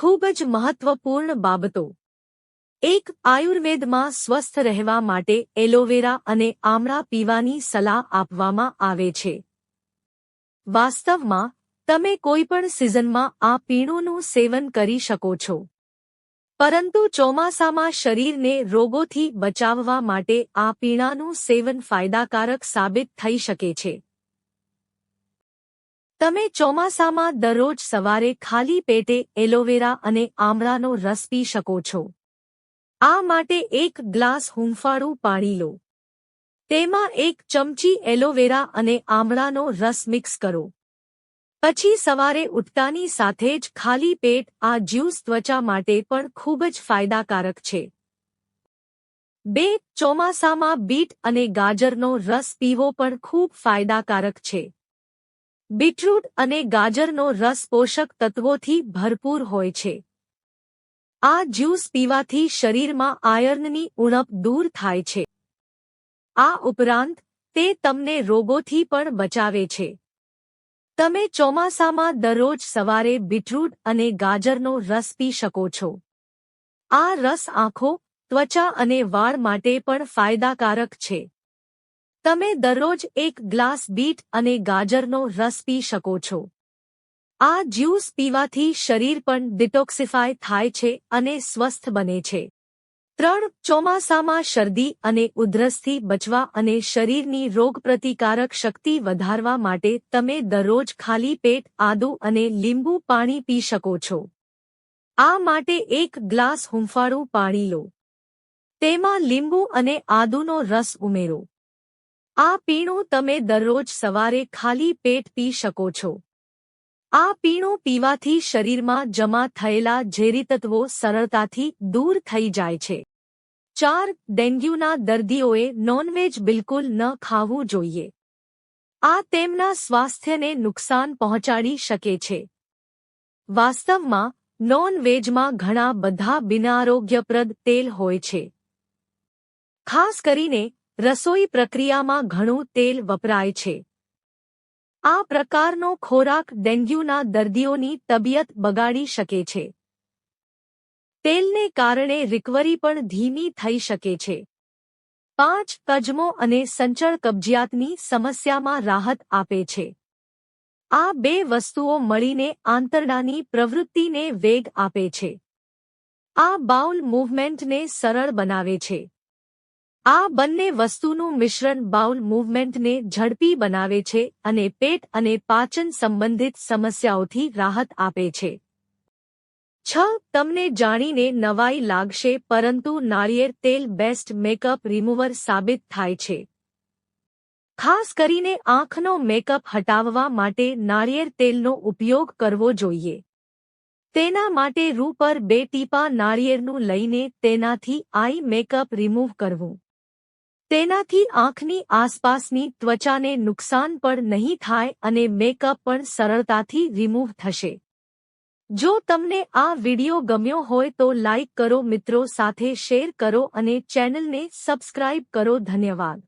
ખૂબ જ મહત્વપૂર્ણ બાબતો. એક આયુર્વેદમાં સ્વસ્થ રહેવા માટે એલોવેરા અને આમળા પીવાની સલાહ આપવામાં આવે છે. વાસ્તવમાં, તમે કોઈપણ સિઝનમાં આ પીણુંનું સેવન કરી શકો છો. પરંતુ ચોમાસામાં શરીરને રોગોથી બચાવવા માટે આ પીણાનું સેવન ફાયદાકારક સાબિત થઈ શકે છે. તમે ચોમાસામાં દરરોજ સવારે ખાલી પેટે એલોવેરા અને આમળાનો રસ પી શકો છો. આ માટે એક ગ્લાસ હૂંફાળું પાણી લો. તેમાં એક ચમચી એલોવેરા અને આમળાનો રસ મિક્સ કરો. પછી સવારે ઉઠતાની સાથે જ ખાલી પેટ આ જ્યુસ ત્વચા માટે પણ ખૂબ જ ફાયદાકારક છે. બે, ચોમાસામાં બીટ અને ગાજરનો રસ પીવો પણ ખૂબ ફાયદાકારક છે. બીટરૂટ અને ગાજરનો રસ પોષક તત્વોથી ભરપૂર હોય છે. આ જ્યુસ પીવાથી શરીરમાં આયર્નની ઉણપ દૂર થાય છે. આ ઉપરાંત, તે તમને રોગોથી પણ બચાવે છે. તમે ચોમાસામાં દરરોજ સવારે બીટરૂટ અને ગાજરનો રસ પી શકો છો. આ રસ આંખો, ત્વચા અને વાળ માટે પણ ફાયદાકારક છે. તમે દરરોજ એક ગ્લાસ બીટ અને ગાજરનો રસ પી શકો છો. આ જ્યુસ પીવાથી શરીર પણ ડિટોક્સિફાય થાય છે અને સ્વસ્થ બને છે. ત્રણ, ચોમાસામાં શરદી અને ઉધરસથી બચવા અને શરીરની રોગપ્રતિકારક શક્તિ વધારવા માટે તમે દરરોજ ખાલી પેટ, આદુ અને લીંબુ પાણી પી શકો છો. આ માટે એક ગ્લાસ હુંફાળું પાણી લો. તેમાં લીંબુ અને આદુનો રસ ઉમેરો. આ પીણું તમે દરરોજ સવારે ખાલી પેટ પી શકો છો. આ પીણું પીવાથી શરીરમાં જમા થયેલા ઝેરી તત્વો સરળતાથી દૂર થઈ જાય છે. ચાર ડેન્ગ્યુના દર્દીઓએ નોનવેજ બિલકુલ ન ખાવું જોઈએ. આ તેમના સ્વાસ્થ્યને નુકસાન પહોંચાડી શકે છે. વાસ્તવમાં, નોનવેજમાં ઘણા બધા બિનારોગ્યપ્રદ તેલ હોય છે. ખાસ કરીને રસોઈ પ્રક્રિયામાં ઘણું તેલ વપરાય છે. આ પ્રકારનો ખોરાક ડેન્ગ્યુના દર્દીઓની તબિયત બગાડી શકે છે. તેલને કારણે રિકવરી પણ ધીમી થઈ શકે છે. પાંચ, કજમો અને સંચળ કબજિયાતની સમસ્યામાં રાહત આપે છે. આ બે વસ્તુઓ મળીને આંતરડાની પ્રવૃત્તિને વેગ આપે છે. આ બાઉલ મૂવમેન્ટને સરળ બનાવે છે. આ બંને વસ્તુનું મિશ્રણ બાઉલ મૂવમેન્ટને ઝડપી બનાવે છે અને પેટ અને પાચન સંબંધિત સમસ્યાઓથી રાહત આપે છે. છ, તમને જાણીને નવાઈ લાગશે, પરંતુ નાળિયેર તેલ બેસ્ટ મેકઅપ રિમૂવર સાબિત થાય છે. ખાસ કરીને આંખનો મેકઅપ હટાવવા માટે નાળિયેર તેલનો ઉપયોગ કરવો જોઈએ. તેના માટે રૂ પર બે ટીપા નાળિયેરનું લઈને તેનાથી આઈ મેકઅપ રિમૂવ કરવું. તેનાથી આંખની આસપાસની ત્વચાને નુકસાન પણ નહીં થાય અને મેકઅપ પણ સરળતાથી રિમૂવ થશે. જો તમને આ વિડિયો ગમ્યો હોય તો લાઇક કરો મિત્રો, સાથે શેર કરો અને ચેનલને સબસ્ક્રાઇબ કરો. ધન્યવાદ.